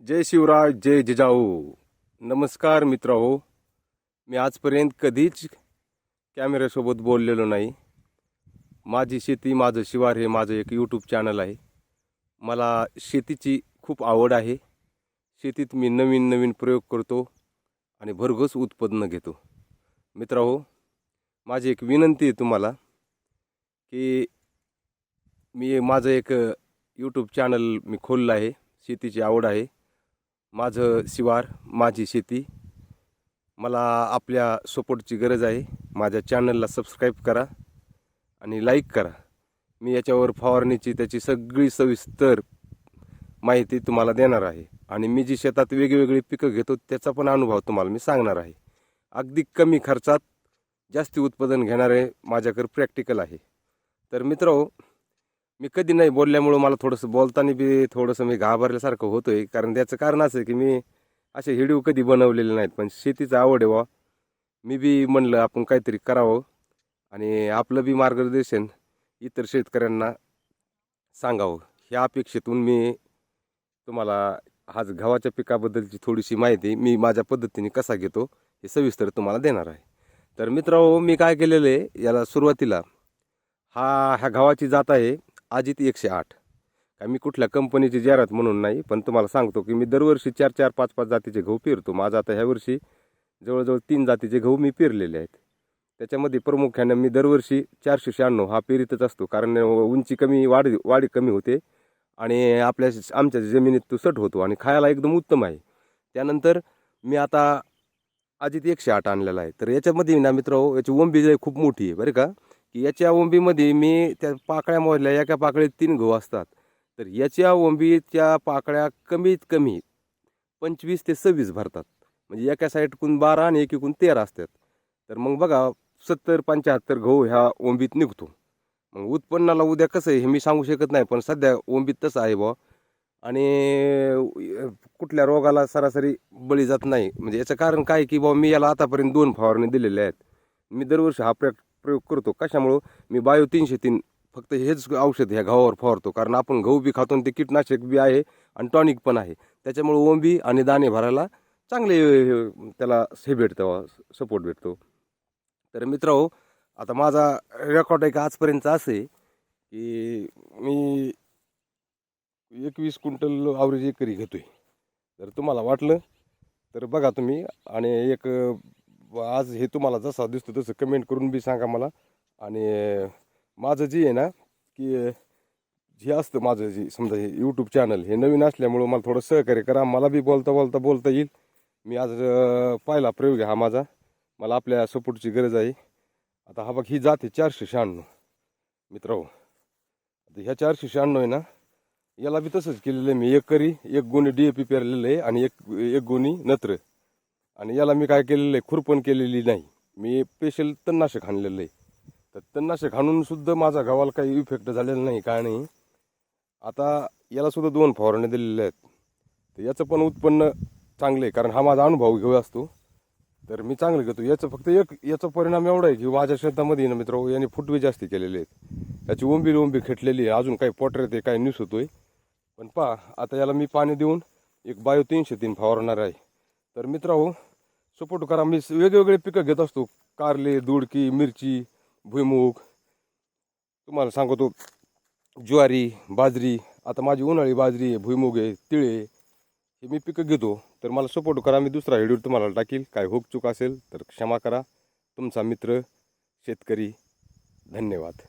जय शिवराज जय जिजाऊ. नमस्कार मित्र हो मी आजपर्यंत कधीच कॅमेऱ्यासोबत बोललेलो नाही. माझी शेती माझं शिवार हे माझं एक यूट्यूब चॅनल आहे. मला शेतीची खूप आवड आहे. शेतीत मी नवीन नवीन प्रयोग करतो आणि भरघोस उत्पन्न घेतो. मित्र हो माझी एक विनंती आहे तुम्हाला की मी माझं एक यूट्यूब चॅनल मी खोललं आहे. शेतीची आवड आहे. माझं शिवार माझी शेती. मला आपल्या सपोर्टची गरज आहे. माझ्या चॅनलला सबस्क्राईब करा आणि लाईक करा. मी याच्यावर फवारणीची त्याची सगळी सविस्तर माहिती तुम्हाला देणार आहे. आणि मी जी शेतात वेगवेगळी पिकं घेतो त्याचा पण अनुभव तुम्हाला मी सांगणार आहे. अगदी कमी खर्चात जास्ती उत्पादन घेणारे माझ्याकडे प्रॅक्टिकल आहे. तर मित्र मी कधी नाही बोलल्यामुळं मला थोडंसं बोलताना बी थोडंसं मी घाबरल्यासारखं होतोय. कारण त्याचं कारण असं आहे की मी असे हिडिओ कधी बनवलेले नाहीत. पण शेतीचं आवड आहे वा मी बी म्हणलं आपण काहीतरी करावं. आणि आपलं बी मार्गदर्शन इतर शेतकऱ्यांना सांगावं. ह्या अपेक्षेतून मी तुम्हाला आज गव्हाच्या पिकाबद्दलची थोडीशी माहिती मी माझ्या पद्धतीने कसा घेतो हे सविस्तर तुम्हाला देणार आहे. तर मित्रांनो मी काय केलेलं आहे? याला सुरुवातीला हा ह्या गव्हाची जात आहे. अजित एकशे आठ. काय मी कुठल्या कंपनीची जाहिरात म्हणून नाही पण तुम्हाला सांगतो की मी दरवर्षी चार चार पाच पाच जातीचे गहू पेरतो. माझा आता ह्या वर्षी जवळजवळ तीन जातीचे गहू मी पेरलेले आहेत. त्याच्यामध्ये प्रामुख्यानं मी दरवर्षी चारशे शहाण्णव हा पेरीतच असतो कारण उंची कमी वाढ वाढ कमी होते आणि आपल्या आमच्या जमिनीत तो सट होतो आणि खायला एकदम उत्तम आहे. त्यानंतर मी आता अजित एकशे आठ आणलेला आहे. तर याच्यामध्ये ना मित्र याची ओंबी जी खूप मोठी आहे बरं का? की याच्या ओंबीमध्ये मी त्या पाकळ्या मोजल्या एका पाकळीत तीन गहू असतात. तर याच्या ओंबीच्या पाकळ्या कमीत कमी पंचवीस ते सव्वीस भरतात. म्हणजे एका साईडकून बारा आणि एकीकून तेरा असतात. तर मग बघा सत्तर पंच्याहत्तर गहू ह्या ओंबीत निघतो. मग उत्पन्नाला उद्या कसं आहे हे मी सांगू शकत नाही पण सध्या ओंबीत तसं आहे बुवा. आणि कुठल्या रोगाला सरासरी बळी जात नाही. म्हणजे याचं कारण काय की बाबा मी याला आतापर्यंत दोन फवारणी दिलेल्या आहेत. मी दरवर्षी हा प्रॅक्ट प्रयोग करतो. कशामुळं? मी बायो तीनशे तीन फक्त हेच औषध ह्या गव्हावर फवारतो. कारण आपण गहू बी खातो आणि ते कीटनाशक बी आहे आणि टॉनिक पण आहे. त्याच्यामुळे ओंबी आणि दाणे भरायला चांगले त्याला हे भेटतं सपोर्ट भेटतो. तर मित्र आता माझा रेकॉर्ड एक आजपर्यंत असं आहे की मी एकवीस क्विंटल आवरेज एकरी घेतो आहे जर तुम्हाला वाटलं तर बघा तुम्ही. आणि एक आज हे तुम्हाला जसा दिसतो तसं कमेंट करून बी सांगा मला. आणि माझं जे आहे ना की हे असतं माझं जे समजा हे यूट्यूब चॅनल हे नवीन असल्यामुळं मला थोडं सहकार्य करा. मला बी बोलता बोलता बोलता येईल. मी आज पाहिला प्रयोग आहे हा माझा. मला आपल्या सपोर्टची गरज आहे. आता हा बघ ही जाते चारशे शहाण्णव. मित्र आता ह्या चारशे शहाण्णव आहे ना याला बी तसंच केलेलं आहे मी. एक करी एक गोणी डी ए पी पेरलेलं आहे आणि एक एक गोणी नत्र. आणि याला मी काय केलेलं आहे खुरपण केलेली नाही. मी स्पेशल तणनाशक आणलेलं आहे. तर तणनाशक आणूनसुद्धा माझा गव्हाला काही इफेक्ट झालेला नाही काय नाही. आता यालासुद्धा दोन फवारण्या दिलेल्या आहेत. तर याचं पण उत्पन्न चांगलं आहे कारण हा माझा अनुभव घेऊ असतो. तर मी चांगलं घेतो. याचं फक्त एक याचा परिणाम एवढा आहे की माझ्या शेतामध्ये ना मित्र याने फुटवे जास्ती केलेले आहेत. याची ओंबी ओंबी खेटलेली आहे. अजून काही पोटर येते काही न्यूस होतोय. पण पहा आता याला मी पाणी देऊन एक बायो तीनशे तीन फवारणार आहे. तर मित्र सपोर्ट करा. मी वेगवेगळे पिकं घेत असतो. कारले दुडकी मिरची भुईमूग. तुम्हाला सांगतो ज्वारी बाजरी आता माझी उन्हाळी बाजरी आहे भुईमूग आहे तिळे हे मी पिकं घेतो. तर मला सपोर्ट करा मी दुसरा व्हिडिओ तुम्हाला टाकील. काय होक चूक असेल तर क्षमा करा. तुमचा मित्र शेतकरी धन्यवाद.